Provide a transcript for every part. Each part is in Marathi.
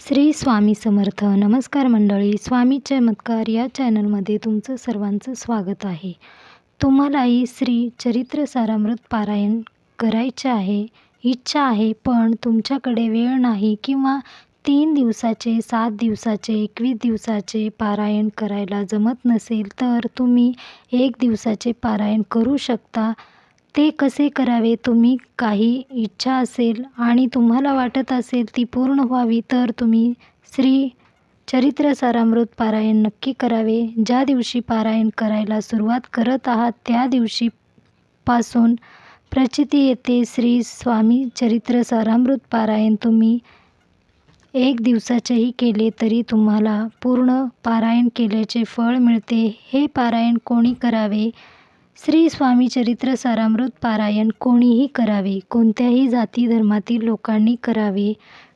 श्री स्वामी समर्थ नमस्कार मंडळी स्वामी चमत्कार या चॅनलमध्ये तुमचं सर्वांचं स्वागत आहे. तुम्हालाही श्री चरित्र सारामृत पारायण करायचे आहे इच्छा आहे पण तुमच्याकडे वेळ नाही किंवा तीन दिवसाचे सात दिवसाचे एकवीस दिवसाचे पारायण करायला जमत नसेल तर तुम्ही एक दिवसाचे पारायण करू शकता. ते कसे करावे? तुम्ही काही इच्छा असेल आणि तुम्हाला वाटत असेल ती पूर्ण व्हावी तर तुम्ही श्री चरित्र सारामृत पारायण नक्की करावे. ज्या दिवशी पारायण करायला सुरुवात करत आहात त्या दिवशी पासून प्रचिती येते. श्री स्वामी चरित्र सारामृत पारायण तुम्ही एक दिवसाचेही केले तरी तुम्हाला पूर्ण पारायण केल्याचे फळ मिळते. हे पारायण कोणी करावे? श्री स्वामी चरित्र सारामृत पारायण कोणीही करावे. कोणत्याही जाती धर्मातील लोकांनी करावे.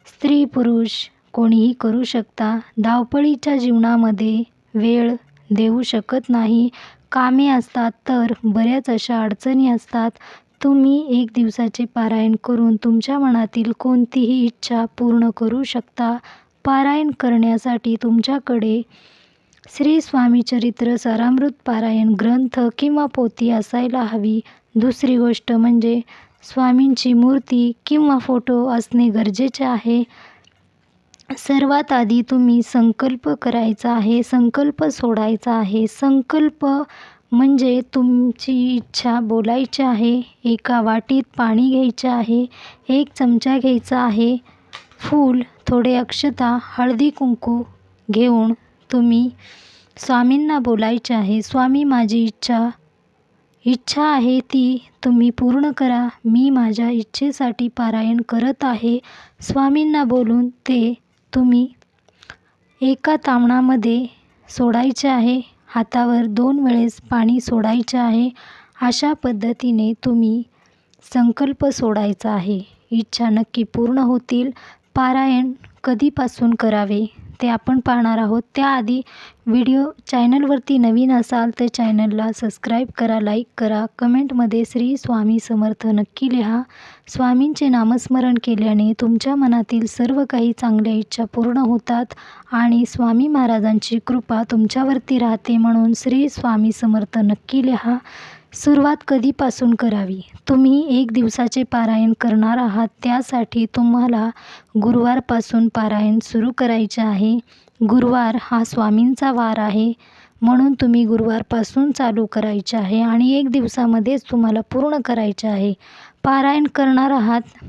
स्त्री पुरुष कोणीही करू शकता. धावपळीच्या जीवनामध्ये वेळ देऊ शकत नाही. कामे असतात तर बऱ्याच अशा अडचणी असतात. तुम्ही एक दिवसाचे पारायण करून तुमच्या मनातील कोणतीही इच्छा पूर्ण करू शकता. पारायण करण्यासाठी तुमच्याकडे श्री स्वामी चरित्र सारामृत पारायण ग्रंथ किंवा पोथी असायला हवी. दुसरी गोष्ट म्हणजे स्वामींची मूर्ती किंवा फोटो असणे गरजेचे आहे. सर्वात आधी तुम्ही संकल्प करायचा आहे संकल्प सोडायचा आहे. संकल्प म्हणजे तुमची इच्छा बोलायची आहे एका वाटीत पाणी घ्यायचे आहे एक चमचा घ्यायचा आहे. फूल थोडे अक्षता हळदी कुंकू घेऊन तुम्ही स्वामींना बोलायचे आहे. स्वामी माझी इच्छा इच्छा आहे ती तुम्ही पूर्ण करा. मी माझ्या इच्छेसाठी पारायण करत आहे. स्वामींना बोलून ते तुम्ही एका तामणामध्ये सोडायचे आहे. हातावर दोन वेळेस पाणी सोडायचे आहे. अशा पद्धतीने तुम्ही संकल्प सोडायचा आहे. इच्छा नक्की पूर्ण होतील. पारायण कधीपासून करावे? ते आपण पाहणार आहोत. त्याआधी व्हिडिओ चॅनलवरती नवीन असाल तर चॅनलला सबस्क्राईब करा लाईक करा कमेंटमध्ये श्री स्वामी समर्थ नक्की लिहा. स्वामींचे नामस्मरण केल्याने तुमच्या मनातील सर्व काही चांगल्या इच्छा पूर्ण होतात आणि स्वामी महाराजांची कृपा तुमच्यावरती राहते म्हणून श्री स्वामी समर्थ नक्की लिहा. सुरुवात कधीपासून करावी? तुम्ही एक दिवसाचे पारायण करणार आहात त्यासाठी तुम्हाला गुरुवारपासून पारायण सुरू करायचे आहे. गुरुवार हा स्वामींचा वार आहे म्हणून तुम्ही गुरुवारपासून चालू करायचे आहे आणि एक दिवसामध्येच तुम्हाला पूर्ण करायचे आहे. पारायण करणार आहात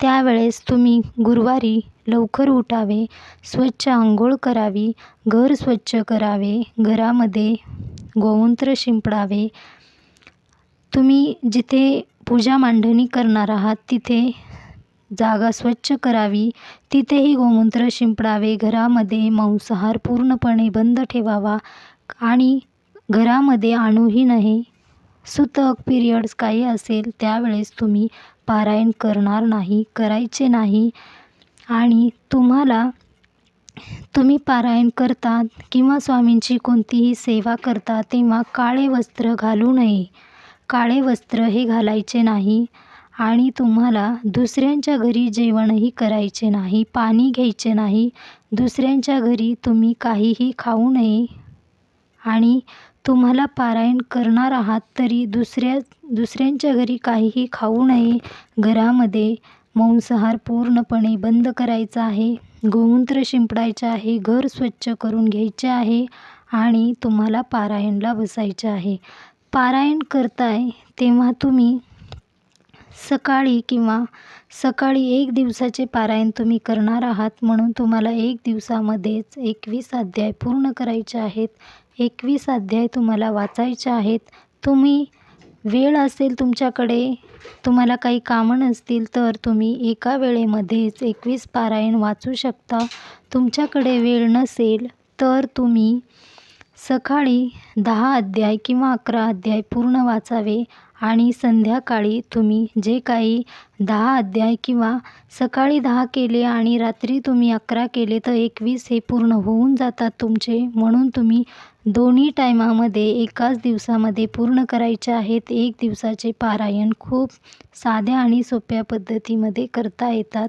त्यावेळेस तुम्ही गुरुवारी लवकर उठावे स्वच्छ आंघोळ करावी घर स्वच्छ करावे घरामध्ये गोमूत्र शिंपडावे तुम्ही जिथे पूजा मांडणी करणार आहात तिथे जागा स्वच्छ करावी. तिथेही गोमूत्र शिंपडावे. घरामध्ये मांसाहार पूर्णपणे बंद ठेवावा आणि घरामध्ये आणूही नाही सुतक पिरियड्स काही असेल त्यावेळेस तुम्ही पारायण करणार नाही करायचे नाही. आणि तुम्हाला तुम्ही पारायण करतात किंवा स्वामींची कोणतीही सेवा करता तेव्हा काळे वस्त्र घालू नये. काळे वस्त्र हे घालायचे नाही आणि तुम्हाला दुसऱ्यांच्या घरी जेवणही करायचे नाही पाणी घ्यायचे नाही. दुसऱ्यांच्या घरी तुम्ही काहीही खाऊ नये आणि तुम्हाला पारायण करणार आहात तरी दुसऱ्या दुसऱ्यांच्या घरी काहीही खाऊ नये. घरामध्ये मांसाहार पूर्णपणे बंद करायचा आहे. गोमूत्र शिंपडायचे आहे. घर स्वच्छ करून घ्यायचे आहे आणि तुम्हाला पारायणला बसायचे आहे. पारायण करताय तेव्हा तुम्ही सकाळी किंवा सकाळी एक दिवसाचे पारायण तुम्ही करणार आहात म्हणून तुम्हाला एक दिवसामध्येच एकवीस अध्याय पूर्ण करायचे आहेत. एकवीस अध्याय तुम्हाला वाचायचे आहेत. तुम्ही वेळ असेल तुमच्याकडे तुम्हाला काही कामं नसतील तर तुम्ही एका वेळेमध्येच एकवीस पारायण वाचू शकता. तुमच्याकडे वेळ नसेल तर तुम्ही सकाळी दहा अध्याय किंवा अकरा अध्याय पूर्ण वाचावे आणि संध्याकाळी तुम्ही जे काही दहा अध्याय किंवा सकाळी दहा केले आणि रात्री तुम्ही अकरा केले तर एकवीस हे पूर्ण होऊन जातात तुमचे. म्हणून तुम्ही दोन्ही टायमामध्ये एकाच दिवसामध्ये पूर्ण करायचे आहेत. एक दिवसाचे पारायण खूप साध्या आणि सोप्या पद्धतीमध्ये करता येतात.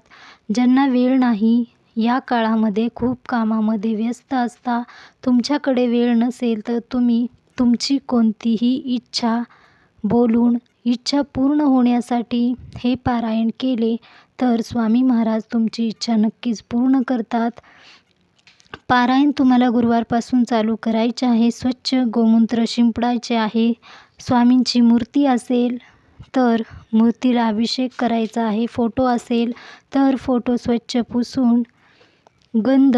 ज्यांना वेळ नाही या काळामध्ये खूप कामामध्ये व्यस्त असता तुमच्याकडे वेळ नसेल तर तुम्ही तुमची कोणतीही इच्छा बोलून इच्छा पूर्ण होण्यासाठी हे पारायण केले तर स्वामी महाराज तुमची इच्छा नक्कीच पूर्ण करतात. पारायण तुम्हाला गुरुवारपासून चालू करायचे आहे स्वच्छ गोमूत्र शिंपडायचे आहे स्वामींची मूर्ती असेल तर मूर्तीला अभिषेक करायचा आहे फोटो असेल तर फोटो स्वच्छ पुसून गंध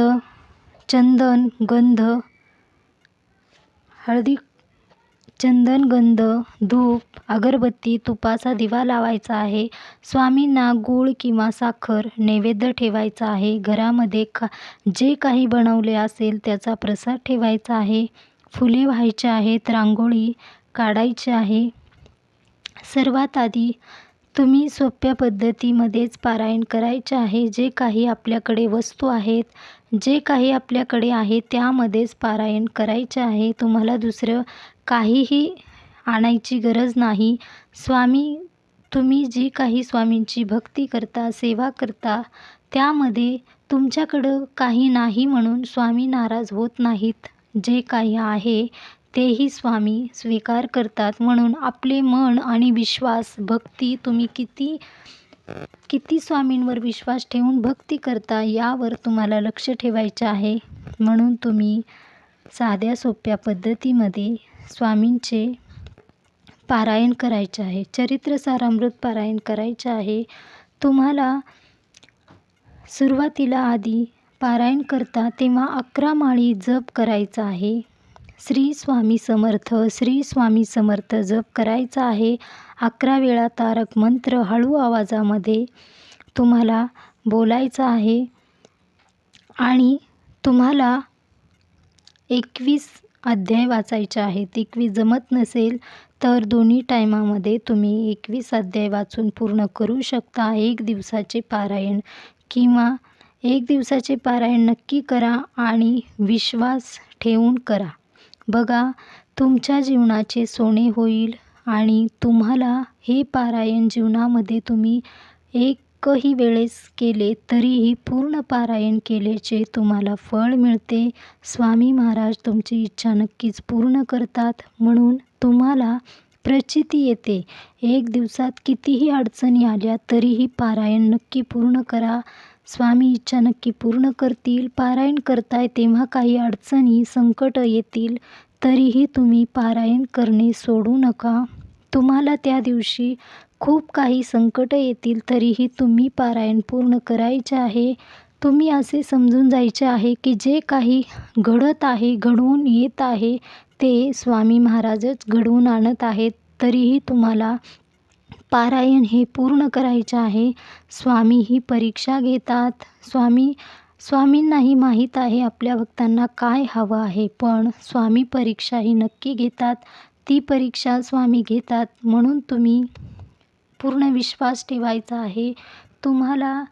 चंदन गंध हळदी चंदन गंध धूप अगरबत्ती तुपाचा दिवा लावायचा आहे. स्वामींना गूळ किंवा साखर नैवेद्य ठेवायचा आहे. घरामध्ये का जे काही बनवले असेल त्याचा प्रसाद ठेवायचा आहे. फुले व्हायचे आहेत रांगोळी काढायची आहे. सर्वात आधी तुम्ही सोप्या पद्धतीमध्येच पारायण करायचे आहे. जे काही आपल्याकडे वस्तू आहेत जे काही आपल्याकडे आहे त्यामध्येच पारायण करायचे आहे. तुम्हाला दुसरं काहीही आणायची गरज नाही. स्वामी तुम्ही जी काही स्वामींची भक्ती करता सेवा करता त्यामध्ये तुमच्याकडं काही नाही म्हणून स्वामी नाराज होत नाहीत. जे काही आहे तेही स्वामी स्वीकार करतात म्हणून आपले मन आणि विश्वास भक्ती तुम्ही किती किती स्वामींवर विश्वास ठेवून भक्ती करता यावर तुम्हाला लक्ष ठेवायचे आहे. म्हणून तुम्ही साध्या सोप्या पद्धतीमध्ये स्वामींचे पारायण करायचे आहे. चरित्र सारामृत पारायण करायचे आहे. तुम्हाला सुरुवातीला आधी पारायण करता तेव्हा अकरा माळी जप करायचा आहे. श्री स्वामी समर्थ श्री स्वामी समर्थ जप करायचा आहे. अकरा वेळा तारक मंत्र हळू आवाजामध्ये तुम्हाला बोलायचा आहे. आणि तुम्हाला एकवीस अध्याय वाचायचे आहेत. एकवीस जमत नसेल तर दोन्ही टायमामध्ये तुम्ही एकवीस अध्याय वाचून पूर्ण करू शकता. एक दिवसाचे पारायण किंवा एक दिवसाचे पारायण नक्की करा आणि विश्वास ठेवून करा. बघा तुमच्या जीवनाचे सोने होईल आणि तुम्हाला हे पारायण जीवनामध्ये तुम्ही एकही वेळेस केले तरीही पूर्ण पारायण केल्याचे तुम्हाला फळ मिळते. स्वामी महाराज तुमची इच्छा नक्कीच पूर्ण करतात म्हणून तुम्हाला प्रचिती येते. एक दिवसात कितीही अडचणी आल्या तरीही पारायण नक्की पूर्ण करा. स्वामी इच्छा नक्की पूर्ण करतील पारायण करताय तेव्हा काही अडचणी संकट येतील तरीही तुम्ही पारायण करणे सोडू नका. तुम्हाला त्या दिवशी खूप काही संकट येतील तरीही तुम्ही पारायण पूर्ण करायचे आहे. तुम्ही असे समजून जायचे आहे की जे काही घडत आहे घडवून येत आहे ते स्वामी महाराजच घडवून आणत आहेत तरीही तुम्हाला पारायण हे पूर्ण करायचे आहे. स्वामी ही परीक्षा घेतात. स्वामी स्वामींनाही माहीत आहे आपल्या भक्तांना काय हवं आहे पण स्वामी परीक्षा ही नक्की घेतात. ती परीक्षा स्वामी घेतात. म्हणून तुम्ही पूर्ण विश्वास ठेवायचा आहे. तुम्हाला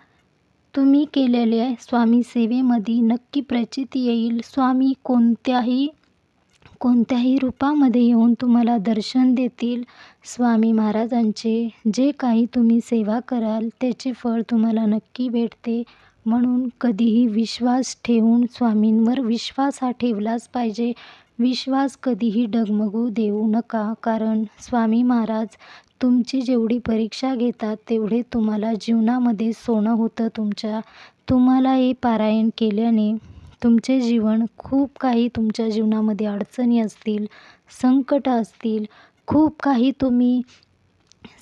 तुम्ही केलेल्या स्वामी सेवेमध्ये नक्की प्रचिती येईल. स्वामी कोणत्याही कोणत्याही रूपामध्ये येऊन तुम्हाला दर्शन देतील. स्वामी महाराजांचे जे काही तुम्ही सेवा कराल त्याचे फळ तुम्हाला नक्की भेटते. म्हणून कधीही विश्वास ठेवून स्वामींवर विश्वास हा ठेवलाच पाहिजे. विश्वास कधीही डगमगू देऊ नका कारण स्वामी महाराज तुमची जेवढी परीक्षा घेतात तेवढे तुम्हाला जीवनामध्ये सोनं होतं तुमच्या. तुम्हाला हे पारायण केल्याने तुमचे जीवन खूप काही तुमच्या जीवनामध्ये अडचणी असतील संकट असतील खूप काही तुम्ही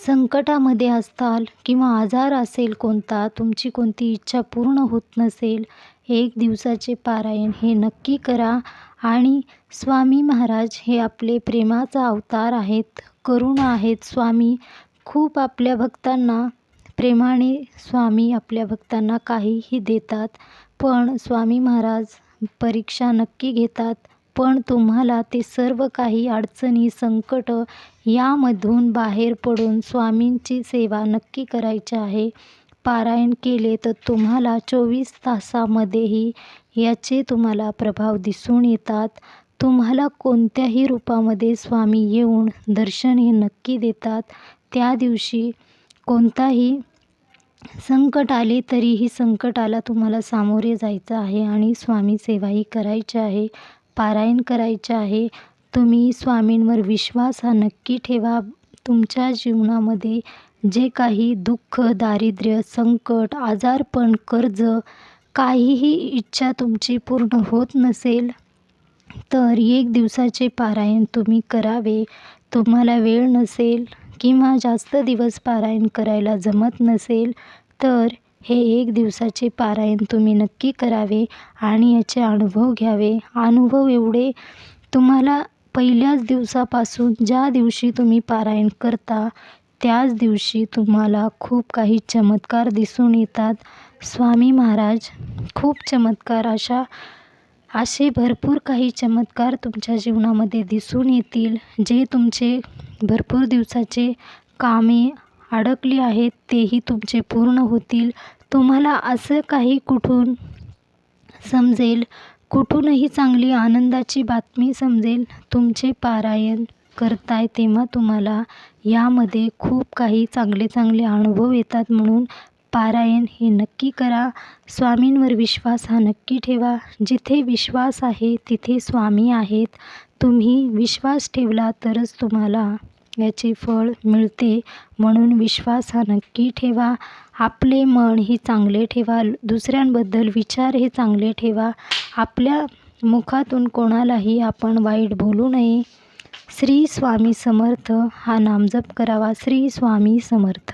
संकटामध्ये असताल किंवा आजार असेल कोणता तुमची कोणती इच्छा पूर्ण होत नसेल एक दिवसाचे पारायण हे नक्की करा आणि स्वामी महाराज हे आपले प्रेमाचा अवतार आहेत करुण आहेत. स्वामी खूप आपल्या भक्तांना प्रेमाने स्वामी आपल्या भक्तांना काहीही देतात. पण स्वामी महाराज परीक्षा नक्की घेतात पण तुम्हाला ते सर्व काही अडचणी संकट यामधून बाहेर पडून स्वामींची सेवा नक्की करायची आहे. पारायण केले तर तुम्हाला चोवीस तासामध्येही याचे तुम्हाला प्रभाव दिसून येतात. तुम्हाला कोणत्याही रूपामध्ये स्वामी येऊन दर्शन हे नक्की देतात. त्या दिवशी कोणताही संकट आले तरीही संकटाला तुम्हाला सामोरे जायचं आहे आणि स्वामी सेवाही करायची आहे पारायण करायचे आहे. तुम्ही स्वामींवर विश्वास हा नक्की ठेवा. तुमच्या जीवनामध्ये जे काही दुःख दारिद्र्य संकट आजारपण कर्ज काहीही इच्छा तुमची पूर्ण होत नसेल तर एक दिवसाचे पारायण तुम्ही करावे. तुम्हाला वेळ नसेल किंवा जास्त दिवस पारायण करायला जमत नसेल तर हे एक दिवसाचे पारायण तुम्ही नक्की करावे आणि याचे अनुभव घ्यावे. अनुभव एवढे तुम्हाला पहिल्याच दिवसापासून ज्या दिवशी तुम्ही पारायण करता त्याच दिवशी तुम्हाला खूप काही चमत्कार दिसून येतात. स्वामी महाराज खूप चमत्कार अशा असे भरपूर काही चमत्कार तुमच्या जीवनामध्ये दिसून येतील जे तुमचे भरपूर दिवसाचे कामे अडकली आहेत तेही तुमचे पूर्ण होतील. तुम्हाला असं काही कुठून समजेल? कुठूनही चांगली आनंदाची बातमी समजेल? तुमचे पारायण करताय तेव्हा तुम्हाला यामध्ये खूप काही चांगले चांगले अनुभव येतात म्हणून पारायण हे नक्की करा. स्वामींवर विश्वास हा नक्की ठेवा. जिथे विश्वास आहे तिथे स्वामी आहेत. तुम्ही विश्वास ठेवला तरच तुम्हाला याचे फळ मिळते. म्हणून विश्वास हा नक्की ठेवा. आपले मन हे चांगले ठेवा. दुसऱ्यांबद्दल विचार हे चांगले ठेवा. आपल्या मुखातून कोणालाही आपण वाईट बोलू नये. श्री स्वामी समर्थ हा नामजप करावा. श्री स्वामी समर्थ.